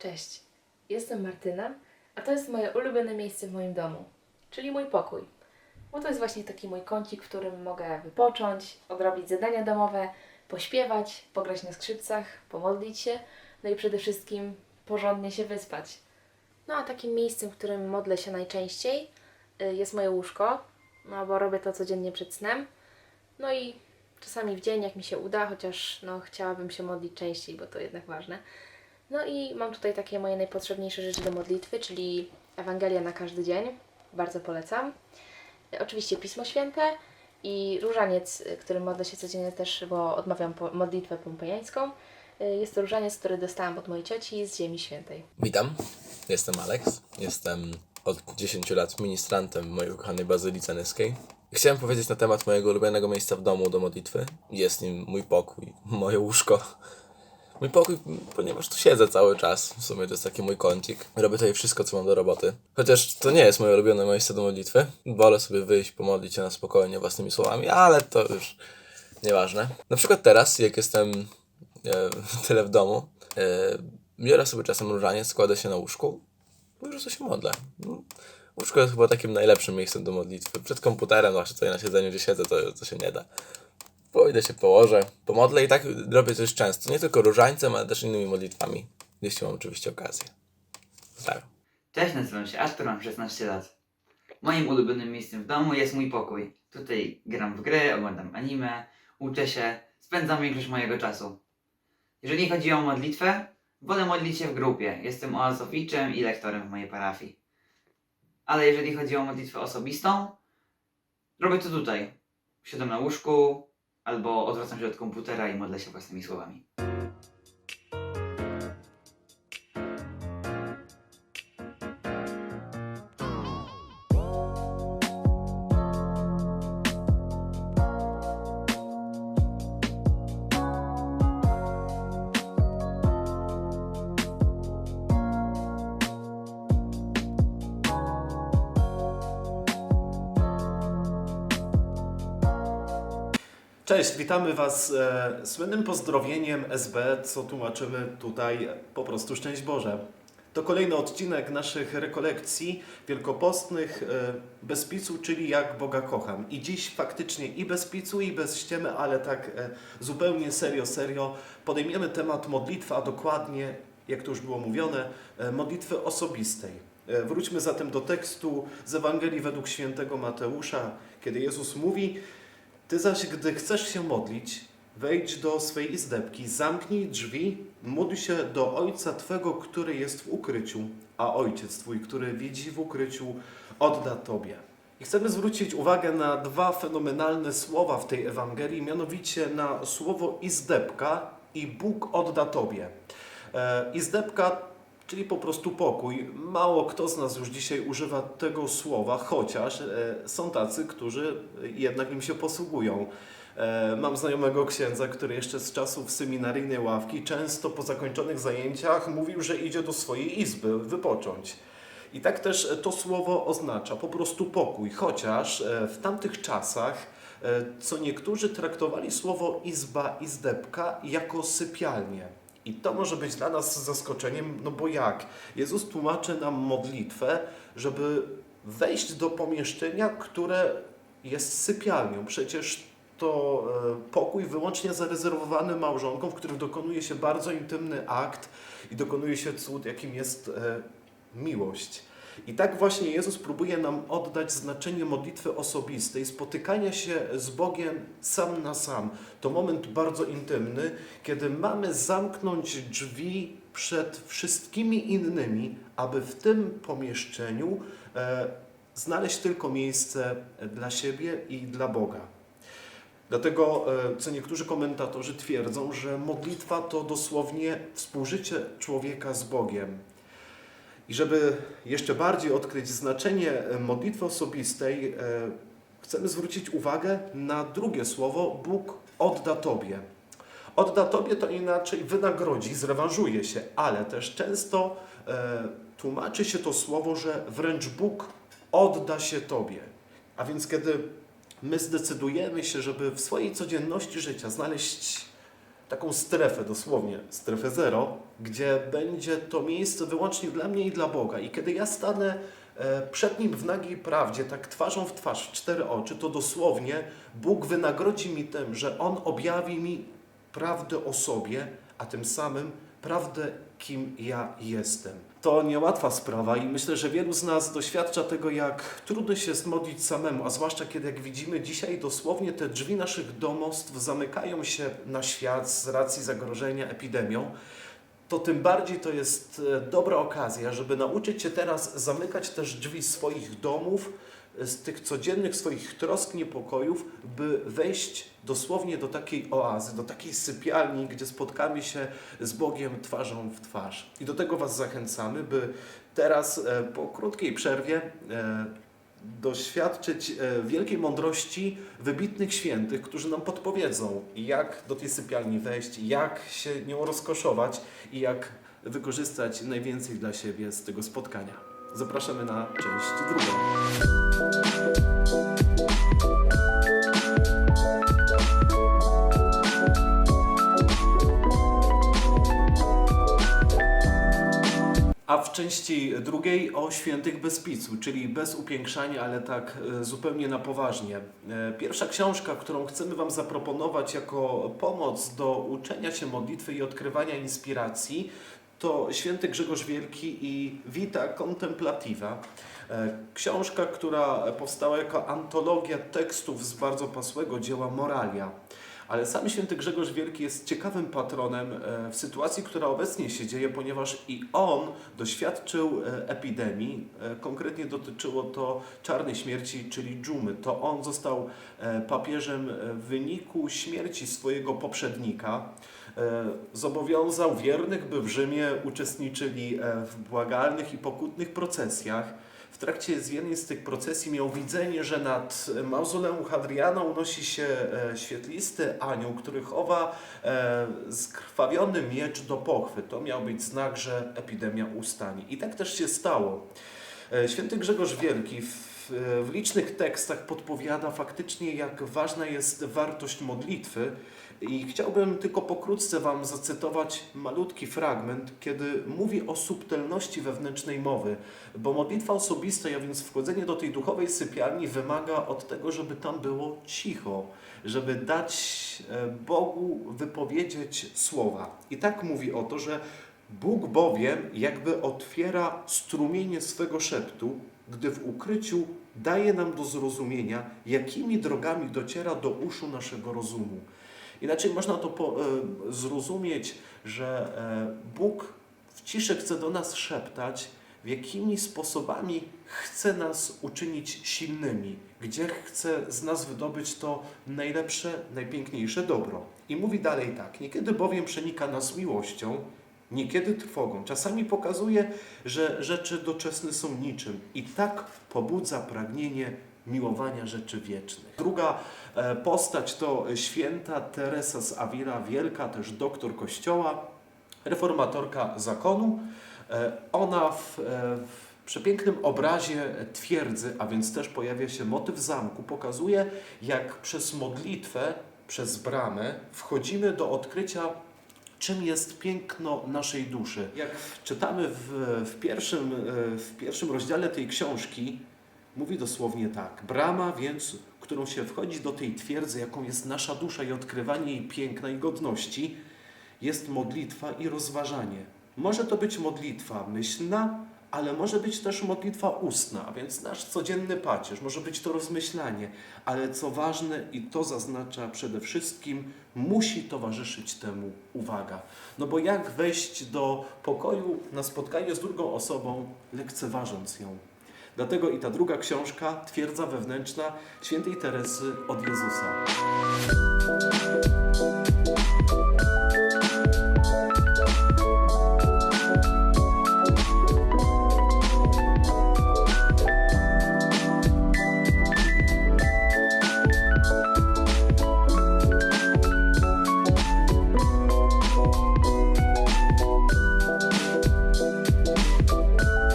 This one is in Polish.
Cześć, jestem Martyna, a to jest moje ulubione miejsce w moim domu, czyli mój pokój. Bo to jest właśnie taki mój kącik, w którym mogę wypocząć, odrobić zadania domowe, pośpiewać, pograć na skrzypcach, pomodlić się, no i przede wszystkim porządnie się wyspać. No a takim miejscem, w którym modlę się najczęściej, y, jest moje łóżko, no bo robię to codziennie przed snem. No i czasami w dzień, jak mi się uda, chociaż no chciałabym się modlić częściej, bo to jednak ważne. No i mam tutaj takie moje najpotrzebniejsze rzeczy do modlitwy, czyli Ewangelia na każdy dzień. Bardzo polecam. Oczywiście Pismo Święte i różaniec, którym modlę się codziennie też, bo odmawiam modlitwę pompejańską. Jest to różaniec, który dostałam od mojej cioci z Ziemi Świętej. Witam, jestem Alex. Jestem od 10 lat ministrantem mojej ukochanej Bazylice Nyskiej. Chciałem powiedzieć na temat mojego ulubionego miejsca w domu do modlitwy. Jest nim mój pokój, moje łóżko. Mój pokój, ponieważ tu siedzę cały czas. W sumie to jest taki mój kącik. Robię tutaj wszystko, co mam do roboty. Chociaż to nie jest moje ulubione miejsce do modlitwy. Wolę sobie wyjść, pomodlić się na spokojnie własnymi słowami, ale to już nieważne. Na przykład teraz, jak jestem e, tyle w domu, e, biorę sobie czasem różaniec, składę się na łóżku po prostu się modlę. No, Łóżko jest chyba takim najlepszym miejscem do modlitwy. Przed komputerem, zwłaszcza tutaj na siedzeniu, gdzie siedzę, to, to się nie da. Pójdę się położę, pomodlę i tak robię coś często. Nie tylko różańcem, ale też innymi modlitwami. Jeśli mam oczywiście okazję. Tak. Cześć, nazywam się Artur, mam 16 lat. Moim ulubionym miejscem w domu jest mój pokój. Tutaj gram w gry, oglądam anime, uczę się, spędzam większość mojego czasu. Jeżeli chodzi o modlitwę, wolę modlić się w grupie. Jestem oazowiczem i lektorem w mojej parafii. Ale jeżeli chodzi o modlitwę osobistą, robię to tutaj. Siadam na łóżku, albo odwracam się od komputera i modlę się własnymi słowami. Cześć, witamy Was e, słynnym pozdrowieniem SB, co tłumaczymy tutaj po prostu szczęść Boże. To kolejny odcinek naszych rekolekcji wielkopostnych e, bez picu, czyli jak Boga kocham. I dziś faktycznie i bez picu, i bez ściemy, ale tak e, zupełnie serio, serio podejmiemy temat modlitwy, a dokładnie, jak to już było mówione, e, modlitwy osobistej. E, Wróćmy zatem do tekstu z Ewangelii według świętego Mateusza, kiedy Jezus mówi, ty zaś, gdy chcesz się modlić, wejdź do swej izdebki, zamknij drzwi, módl się do Ojca Twego, który jest w ukryciu, a Ojciec Twój, który widzi w ukryciu, odda Tobie. I chcemy zwrócić uwagę na dwa fenomenalne słowa w tej Ewangelii, mianowicie na słowo izdebka i Bóg odda Tobie. E, Izdebka czyli po prostu pokój. Mało kto z nas już dzisiaj używa tego słowa, chociaż e, są tacy, którzy jednak nim się posługują. E, mam znajomego księdza, który jeszcze z czasów seminaryjnej ławki często po zakończonych zajęciach mówił, że idzie do swojej izby wypocząć. I tak też to słowo oznacza po prostu pokój, chociaż e, w tamtych czasach e, co niektórzy traktowali słowo izba, izdebka jako sypialnię. I to może być dla nas zaskoczeniem, no bo jak? Jezus tłumaczy nam modlitwę, żeby wejść do pomieszczenia, które jest sypialnią. Przecież to e, pokój wyłącznie zarezerwowany małżonkom, w którym dokonuje się bardzo intymny akt i dokonuje się cud, jakim jest e, miłość. I tak właśnie Jezus próbuje nam oddać znaczenie modlitwy osobistej, spotykania się z Bogiem sam na sam. To moment bardzo intymny, kiedy mamy zamknąć drzwi przed wszystkimi innymi, aby w tym pomieszczeniu e, znaleźć tylko miejsce dla siebie i dla Boga. Dlatego, e, co niektórzy komentatorzy twierdzą, że modlitwa to dosłownie współżycie człowieka z Bogiem. I żeby jeszcze bardziej odkryć znaczenie e, modlitwy osobistej, e, chcemy zwrócić uwagę na drugie słowo Bóg odda Tobie. Odda Tobie to inaczej wynagrodzi, zrewanżuje się, ale też często e, tłumaczy się to słowo, że wręcz Bóg odda się Tobie. A więc kiedy my zdecydujemy się, żeby w swojej codzienności życia znaleźć taką strefę, dosłownie strefę zero, gdzie będzie to miejsce wyłącznie dla mnie i dla Boga. I kiedy ja stanę e, przed Nim w nagiej prawdzie, tak twarzą w twarz, w cztery oczy, to dosłownie Bóg wynagrodzi mi tym, że On objawi mi prawdę o sobie, a tym samym prawdę, kim ja jestem. To niełatwa sprawa i myślę, że wielu z nas doświadcza tego, jak trudno się jest modlić samemu, a zwłaszcza kiedy, jak widzimy dzisiaj, dosłownie te drzwi naszych domostw zamykają się na świat z racji zagrożenia epidemią. To tym bardziej to jest e, dobra okazja, żeby nauczyć się teraz zamykać też drzwi swoich domów, z tych codziennych swoich trosk, niepokojów, by wejść dosłownie do takiej oazy, do takiej sypialni, gdzie spotkamy się z Bogiem twarzą w twarz. I do tego Was zachęcamy, by teraz e, po krótkiej przerwie e, doświadczyć e, wielkiej mądrości wybitnych świętych, którzy nam podpowiedzą, jak do tej sypialni wejść, jak się nią rozkoszować i jak wykorzystać najwięcej dla siebie z tego spotkania. Zapraszamy na część drugą. A w części drugiej o świętych bez picu, czyli bez upiększania, ale tak e, zupełnie na poważnie. E, Pierwsza książka, którą chcemy Wam zaproponować jako pomoc do uczenia się modlitwy i odkrywania inspiracji, to święty Grzegorz Wielki i Vita Contemplativa. E, Książka, która powstała jako antologia tekstów z bardzo pasłego dzieła Moralia. Ale sam święty Grzegorz Wielki jest ciekawym patronem e, w sytuacji, która obecnie się dzieje, ponieważ i on doświadczył e, epidemii. Konkretnie dotyczyło to czarnej śmierci, czyli dżumy. To on został papieżem w wyniku śmierci swojego poprzednika. E, Zobowiązał wiernych, by w Rzymie uczestniczyli e, w błagalnych i pokutnych procesjach. W trakcie z jednej z tych procesji miał widzenie, że nad mauzoleum Hadriana unosi się e, świetlisty anioł, który chowa skrwawiony miecz do pochwy. To miał być znak, że epidemia ustanie. I tak też się stało. Święty Grzegorz Wielki w, w licznych tekstach podpowiada faktycznie, jak ważna jest wartość modlitwy. I chciałbym tylko pokrótce Wam zacytować malutki fragment, kiedy mówi o subtelności wewnętrznej mowy, bo modlitwa osobista, a więc wchodzenie do tej duchowej sypialni wymaga od tego, żeby tam było cicho, żeby dać e, Bogu wypowiedzieć słowa. I tak mówi o to, że Bóg bowiem jakby otwiera strumienie swego szeptu, gdy w ukryciu daje nam do zrozumienia, jakimi drogami dociera do uszu naszego rozumu. Inaczej można to po, e, zrozumieć, że e, Bóg w ciszy chce do nas szeptać, w jakimi sposobami chce nas uczynić silnymi, gdzie chce z nas wydobyć to najlepsze, najpiękniejsze dobro. I mówi dalej tak: Niekiedy bowiem przenika nas miłością, niekiedy trwogą. Czasami pokazuje, że rzeczy doczesne są niczym i tak pobudza pragnienie miłowania rzeczy wiecznych. Druga e, postać to święta Teresa z Avila, wielka też doktor Kościoła, reformatorka zakonu. E, Ona w, e, w przepięknym obrazie twierdzy, a więc też pojawia się motyw zamku, pokazuje jak przez modlitwę, przez bramę wchodzimy do odkrycia czym jest piękno naszej duszy. Jak czytamy w, w, pierwszym, e, w pierwszym rozdziale tej książki, mówi dosłownie tak. Brama więc, którą się wchodzi do tej twierdzy, jaką jest nasza dusza i odkrywanie jej piękna i godności, jest modlitwa i rozważanie. Może to być modlitwa myślna, ale może być też modlitwa ustna, a więc nasz codzienny pacierz, może być to rozmyślanie, ale co ważne i to zaznacza przede wszystkim, musi towarzyszyć temu uwaga. No bo jak wejść do pokoju na spotkanie z drugą osobą, lekceważąc ją? Dlatego i ta druga książka, Twierdza wewnętrzna świętej Teresy od Jezusa.